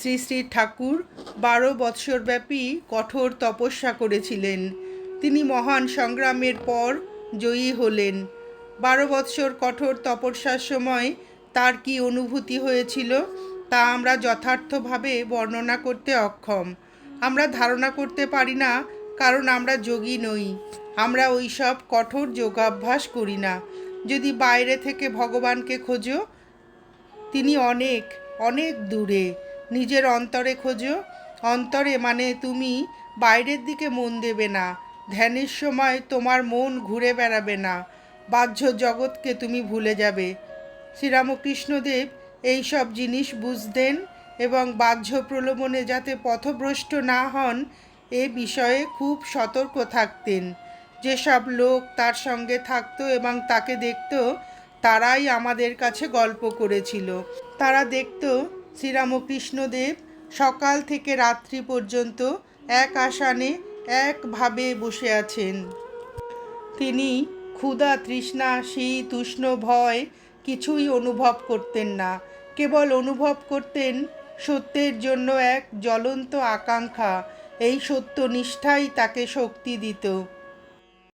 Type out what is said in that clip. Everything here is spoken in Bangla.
শ্রী শ্রী ঠাকুর বারো বৎসরব্যাপী কঠোর তপস্যা করেছিলেন। তিনি মহান সংগ্রামের পর জয়ী হলেন। বারো বৎসর কঠোর তপস্যার সময় তার কি অনুভূতি হয়েছিল, তা আমরা যথার্থভাবে বর্ণনা করতে অক্ষম। আমরা ধারণা করতে পারি না, কারণ আমরা যোগী নই। আমরা ওই সব কঠোর যোগাভ্যাস করি না। যদি বাইরে থেকে ভগবানকে খোঁজো, তিনি অনেক অনেক দূরে। নিজের অন্তরে খোঁজো। অন্তরে মানে তুমি বাইরের দিকে মন দেবে না। ধ্যানের সময় তোমার মন ঘুরে বেড়াবে না। বাহ্য জগৎকে তুমি ভুলে যাবে। শ্রীরামকৃষ্ণদেব এই সব জিনিস বুঝতেন এবং বাহ্য প্রলোভনে যাতে পথভ্রষ্ট না হন, এ বিষয়ে খুব সতর্ক থাকতেন। যেসব লোক তার সঙ্গে থাকতো এবং তাকে দেখত, তারাই আমাদের কাছে গল্প করেছিল। তারা দেখত শ্রীরামকৃষ্ণদেব সকাল থেকে রাত্রি পর্যন্ত এক আসানে একভাবে বসে আছেন। তিনি ক্ষুধা, তৃষ্ণা, শীত, উষ্ণ ভয় কিছুই অনুভব করতেন না। কেবল অনুভব করতেন সত্যের জন্য এক জ্বলন্ত আকাঙ্ক্ষা। এই সত্য নিষ্ঠাই তাকে শক্তি দিত।